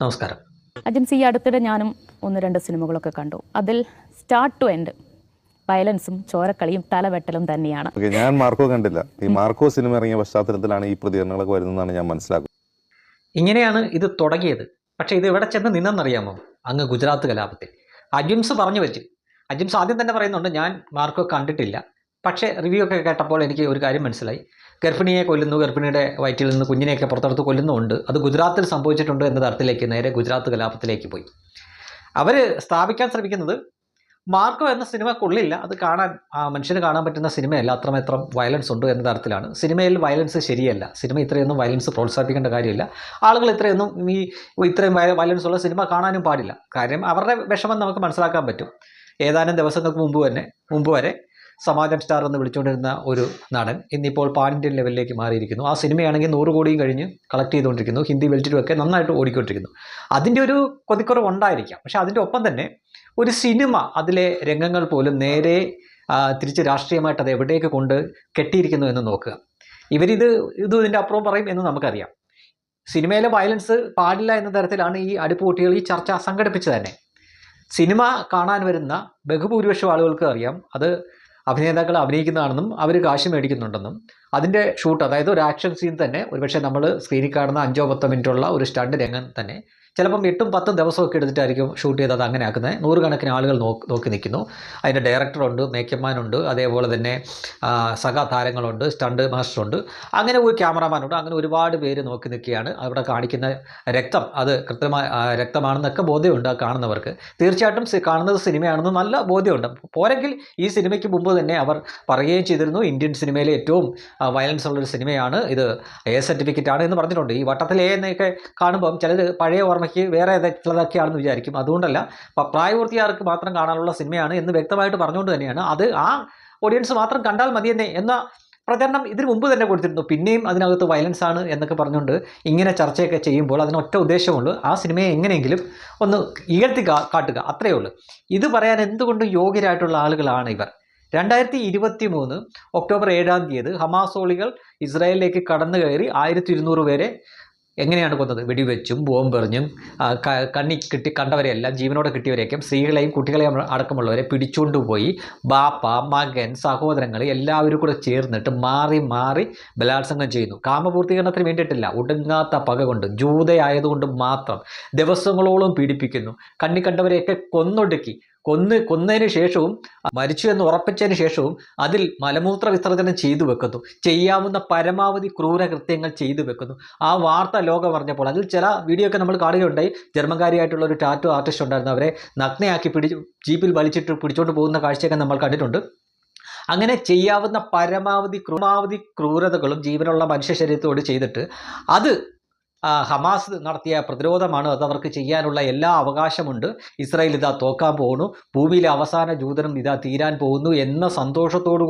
നമസ്കാരം. അജൻസി ഈ അടുത്തിടെ ഞാനും ഒന്ന് രണ്ട് സിനിമകളൊക്കെ കണ്ടു. അതിൽ സ്റ്റാർട്ട് ടു എൻഡ് വയലൻസും ചോരക്കളിയും തലവെട്ടലും തന്നെയാണ്. ഓക്കെ ഞാൻ മാർക്കോ കണ്ടില്ല. ഈ മാർക്കോ സിനിമ ഇറങ്ങിയ പശ്ചാത്തലത്തിലാണ് ഈ പ്രതികരണങ്ങളൊക്കെ വരുന്നതെന്നാണ് ഞാൻ മനസ്സിലാക്കുന്നത്. ഇങ്ങനെയാണ് ഇത് തുടങ്ങിയത്. പക്ഷെ ഇത് എവിടെ ചെന്ന് നിന്നെന്നറിയാമോ? അങ്ങ് ഗുജറാത്ത് കലാപത്തിൽ. അജിംസ് പറഞ്ഞു വെച്ച്. അജിംസ് ആദ്യം തന്നെ പറയുന്നുണ്ട് ഞാൻ മാർക്കോ കണ്ടിട്ടില്ല. പക്ഷേ റിവ്യൂ ഒക്കെ കേട്ടപ്പോൾ എനിക്ക് ഒരു കാര്യം മനസ്സിലായി. ഗർഭിണിയെ കൊല്ലുന്നു ഗർഭിണിയുടെ വയറ്റിൽ നിന്ന് കുഞ്ഞിനെയൊക്കെ പുറത്തെടുത്ത് കൊല്ലുന്നുണ്ട് അത് ഗുജറാത്തിൽ സംഭവിച്ചിട്ടുണ്ട് എന്ന തരത്തിലേക്ക് നേരെ ഗുജറാത്ത് കലാപത്തിലേക്ക് പോയി. അവർ സ്ഥാപിക്കാൻ ശ്രമിക്കുന്നത് മാർക്കോ എന്ന സിനിമ കൊള്ളില്ല അത് കാണാൻ മനുഷ്യന് കാണാൻ പറ്റുന്ന സിനിമയല്ല. അത്രമാത്രം വയലൻസ് ഉണ്ട് എന്ന തരത്തിലാണ്. സിനിമയിൽ വയലൻസ് ശരിയല്ല. സിനിമ ഇത്രയൊന്നും വയലൻസ് പ്രോത്സാഹിപ്പിക്കേണ്ട കാര്യമില്ല. ആളുകൾ ഇത്രയൊന്നും ഈ ഇത്രയും വയലൻസ് ഉള്ള സിനിമ കാണാനും പാടില്ല. കാര്യം അവരുടെ വിഷമം നമുക്ക് മനസ്സിലാക്കാൻ പറ്റും. ഏതാനും ദിവസങ്ങൾക്ക് മുമ്പ് തന്നെ മുമ്പ് വരെ സമാജം സ്റ്റാർ എന്ന് വിളിച്ചുകൊണ്ടിരുന്ന ഒരു നടൻ ഇന്നിപ്പോൾ പാൻ ഇന്ത്യൻ ലെവലിലേക്ക് മാറിയിരിക്കുന്നു. ആ സിനിമയാണെങ്കിൽ നൂറ് കോടിയും കഴിഞ്ഞ് കളക്ട് ചെയ്തുകൊണ്ടിരിക്കുന്നു. ഹിന്ദി വെളിച്ചിട്ടുമൊക്കെ നന്നായിട്ട് ഓടിക്കൊണ്ടിരിക്കുന്നു. അതിന്റെ ഒരു കൊതിക്കുറവ് ഉണ്ടായിരിക്കാം പക്ഷേ അതിന്റെ ഒപ്പം തന്നെ ഒരു സിനിമ അതിലെ രംഗങ്ങൾ പോലും നേരെ തിരിച്ച് രാഷ്ട്രീയമായിട്ട് അത് എവിടേക്ക് കൊണ്ട് കെട്ടിയിരിക്കുന്നു എന്ന് നോക്കുക. ഇവരിത് ഇത് ഇതിന്റെ അപ്പുറം പറയും എന്ന് നമുക്കറിയാം. സിനിമയിലെ വയലൻസ് പാടില്ല എന്ന തരത്തിലാണ് ഈ അടുപ്പുകൂട്ടികൾ ഈ ചർച്ച സംഘടിപ്പിച്ചത് തന്നെ. സിനിമ കാണാൻ വരുന്ന ബഹുഭൂരിപക്ഷം ആളുകൾക്ക് അറിയാം. അത് അഭിനേതാക്കൾ അഭിനയിക്കുന്നതാണെന്നും അവർ കാശ് മേടിക്കുന്നുണ്ടെന്നും അതിന്റെ ഷൂട്ട് അതായത് ഒരു ആക്ഷൻ സീൻ തന്നെ ഒരുപക്ഷെ നമ്മൾ സ്ക്രീനിൽ കാണുന്ന അഞ്ചോ പത്തോ മിനിറ്റുള്ള ഒരു സ്റ്റണ്ട് രംഗം തന്നെ. ചിലപ്പം എട്ടും പത്തും ദിവസമൊക്കെ എടുത്തിട്ടായിരിക്കും ഷൂട്ട് ചെയ്തത് അങ്ങനെ ആക്കുന്നത് നൂറുകണക്കിന് ആളുകൾ നോക്കി നോക്കി നിൽക്കുന്നു. അതിന്റെ ഡയറക്ടറുണ്ട് മേക്കപ്പ്മാനുണ്ട് അതേപോലെ തന്നെ സഹതാരങ്ങളുണ്ട് സ്റ്റണ്ട് മാസ്റ്ററുണ്ട് അങ്ങനെ ഒരു ക്യാമറാമാനുണ്ട് അങ്ങനെ ഒരുപാട് പേര് നോക്കി നിൽക്കുകയാണ്. അവിടെ കാണിക്കുന്ന രക്തം അത് കൃത്യമായ രക്തമാണെന്നൊക്കെ ബോധ്യമുണ്ട് ആ കാണുന്നവർക്ക്. തീർച്ചയായിട്ടും കാണുന്നത് സിനിമയാണെന്ന് നല്ല ബോധ്യമുണ്ട്. പോരെങ്കിൽ ഈ സിനിമയ്ക്ക് മുമ്പ് തന്നെ അവർ പറയുകയും ചെയ്തിരുന്നു. ഇന്ത്യൻ സിനിമയിലെ ഏറ്റവും വയലൻസ് ഉള്ളൊരു സിനിമയാണ് ഇത്. എ സർട്ടിഫിക്കറ്റ് ആണ് എന്ന് പറഞ്ഞിട്ടുണ്ട്. ഈ വട്ടത്തിൽ എ എന്നൊക്കെ കാണുമ്പം ചിലർ പഴയ ഓർമ്മയ്ക്ക് വേറെ ഏതൊക്കെയാണെന്ന് വിചാരിക്കും. അതുകൊണ്ടല്ല പ്രായപൂർത്തിയാർക്ക് മാത്രം കാണാനുള്ള സിനിമയാണ് എന്ന് വ്യക്തമായിട്ട് പറഞ്ഞുകൊണ്ട് തന്നെയാണ്. അത് ആ ഓഡിയൻസ് മാത്രം കണ്ടാൽ മതി തന്നെ എന്ന പ്രചരണം ഇതിന് മുമ്പ് തന്നെ കൊടുത്തിരുന്നു. പിന്നെയും അതിനകത്ത് വയലൻസ് ആണ് എന്നൊക്കെ പറഞ്ഞുകൊണ്ട് ഇങ്ങനെ ചർച്ചയൊക്കെ ചെയ്യുമ്പോൾ അതിനൊറ്റ ഉദ്ദേശമുള്ളൂ. ആ സിനിമയെ എങ്ങനെയെങ്കിലും ഒന്ന് ഉയർത്തി കാട്ടുക. അത്രയേ ഉള്ളൂ. ഇത് പറയാൻ എന്തുകൊണ്ടും യോഗ്യരായിട്ടുള്ള ആളുകളാണ് ഇവർ. രണ്ടായിരത്തി ഇരുപത്തി മൂന്ന് ഒക്ടോബർ ഏഴാം തീയതി ഹമാസോളികൾ ഇസ്രായേലിലേക്ക് കടന്നു കയറി ആയിരത്തി ഇരുന്നൂറ് പേരെ എങ്ങനെയാണ് കൊന്നത്? വെടിവെച്ചും ബോംബെറിഞ്ഞും കണ്ണി കിട്ടി കണ്ടവരെയെല്ലാം ജീവനോടെ കിട്ടിയവരെയൊക്കെ സ്ത്രീകളെയും കുട്ടികളെയും അടക്കമുള്ളവരെ പിടിച്ചുകൊണ്ടുപോയി ബാപ്പ മകൻ സഹോദരങ്ങൾ എല്ലാവരും കൂടെ ചേർന്നിട്ട് മാറി മാറി ബലാത്സംഗം ചെയ്യുന്നു. കാമപൂർത്തീകരണത്തിന് വേണ്ടിയിട്ടില്ല. ഒടുങ്ങാത്ത പക കൊണ്ട് ജൂതയായതുകൊണ്ട് മാത്രം ദിവസങ്ങളോളം പീഡിപ്പിക്കുന്നു. കണ്ണി കണ്ടവരെയൊക്കെ കൊന്നൊടുക്കി. കൊന്ന് കൊന്നതിന് ശേഷവും മരിച്ചു എന്ന് ഉറപ്പിച്ചതിന് ശേഷവും അതിൽ മലമൂത്ര വിസർജനം ചെയ്തു വെക്കുന്നു. ചെയ്യാവുന്ന പരമാവധി ക്രൂരകൃത്യങ്ങൾ ചെയ്തു വെക്കുന്നു. ആ വാർത്ത ലോകം അറിഞ്ഞപ്പോൾ അതിൽ ചില വീഡിയോ ഒക്കെ നമ്മൾ കാണുകയുണ്ടായി. ജർമ്മൻകാരിയായിട്ടുള്ള ഒരു ടാറ്റു ആർട്ടിസ്റ്റ് ഉണ്ടായിരുന്നു. അവരെ നഗ്നയാക്കി പിടി ജീപ്പിൽ വലിച്ചിട്ട് പിടിച്ചോണ്ട് പോകുന്ന കാഴ്ചയൊക്കെ നമ്മൾ കണ്ടിട്ടുണ്ട്. അങ്ങനെ ചെയ്യാവുന്ന പരമാവധി ക്രൂമാവധി ക്രൂരതകളും ജീവനുള്ള മനുഷ്യ ശരീരത്തോട് ചെയ്തിട്ട് അത് ഹമാസ് നടത്തിയ പ്രതിരോധമാണ് അത് അവർക്ക് ചെയ്യാനുള്ള എല്ലാ അവകാശമുണ്ട്. ഇസ്രായേൽ ഇതാ തോക്കാൻ പോകുന്നു ഭൂമിയിലെ അവസാന ജൂതനും ഇതാ തീരാൻ പോകുന്നു എന്ന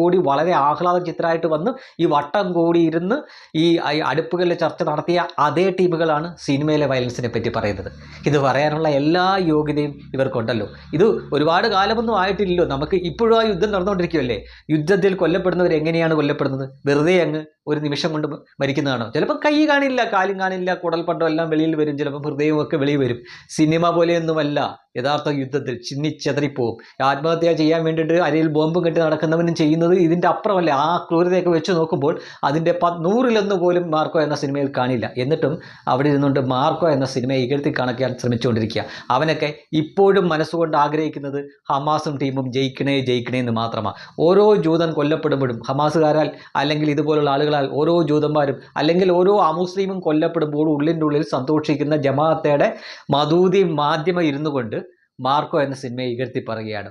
കൂടി വളരെ ആഹ്ലാദ ചിത്രമായിട്ട് വന്ന് ഈ വട്ടം കൂടി ഇരുന്ന് ഈ ഈ അടുപ്പുകളിലെ ചർച്ച നടത്തിയ അതേ ടീമുകളാണ് സിനിമയിലെ വയലൻസിനെ പറ്റി പറയുന്നത്. ഇത് പറയാനുള്ള എല്ലാ യോഗ്യതയും ഇവർക്കുണ്ടല്ലോ. ഇത് ഒരുപാട് കാലമൊന്നും ആയിട്ടില്ലല്ലോ. നമുക്ക് ഇപ്പോഴും ആ യുദ്ധം നടന്നുകൊണ്ടിരിക്കുമല്ലേ യുദ്ധത്തിൽ കൊല്ലപ്പെടുന്നവർ എങ്ങനെയാണ് കൊല്ലപ്പെടുന്നത്? വെറുതെ അങ്ങ് ഒരു നിമിഷം കൊണ്ട് മരിക്കുന്നതാണോ? ചിലപ്പോൾ കൈ കാണില്ല കാലും കാണില്ല കുടൽപ്പട്ടം എല്ലാം വെളിയിൽ വരും ചിലപ്പോൾ ഹൃദയമൊക്കെ വെളിയിൽ വരും. സിനിമ പോലെയൊന്നുമല്ല യഥാർത്ഥ യുദ്ധത്തിൽ ചിന്നിച്ചെതറിപ്പോവും ആത്മഹത്യ ചെയ്യാൻ വേണ്ടിയിട്ട് അരയിൽ ബോംബും കെട്ടി നടക്കുന്നവനും ചെയ്യുന്നത് ഇതിന്റെ അപ്പുറമല്ല? ആ ക്രൂരതയൊക്കെ വെച്ച് നോക്കുമ്പോൾ അതിന്റെ പ നൂറിലൊന്ന് പോലും മാർക്കോ എന്ന സിനിമയിൽ കാണില്ല. എന്നിട്ടും അവിടെ ഇരുന്നുകൊണ്ട് മാർക്കോ എന്ന സിനിമയെ ഇകഴ്ത്തി കാണിക്കാൻ ശ്രമിച്ചുകൊണ്ടിരിക്കുക. അവനൊക്കെ ഇപ്പോഴും മനസ്സുകൊണ്ട് ആഗ്രഹിക്കുന്നത് ഹമാസും ടീമും ജയിക്കണേ ജയിക്കണേ എന്ന് മാത്രമാണ് ഓരോ ജൂതൻ കൊല്ലപ്പെടുമ്പോഴും ഹമാസുകാരാൽ അല്ലെങ്കിൽ ഇതുപോലുള്ള ആളുകളാൽ ഓരോ ജൂതന്മാരും അല്ലെങ്കിൽ ഓരോ അമുസ്ലിമും കൊല്ലപ്പെടുമ്പോൾ ഉള്ളിന്റെ ഉള്ളിൽ സന്തോഷിക്കുന്ന ജമാഅത്തയുടെ മധൂതി മാധ്യമം ഇരുന്നു കൊണ്ട് മാർക്കോ എന്ന സിനിമയെ ഇകഴ്ത്തി പറയുകയാണ്.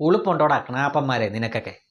ഉളുപ്പുണ്ടോടാ കണാപ്പന്മാരെ നിനക്കൊക്കെ?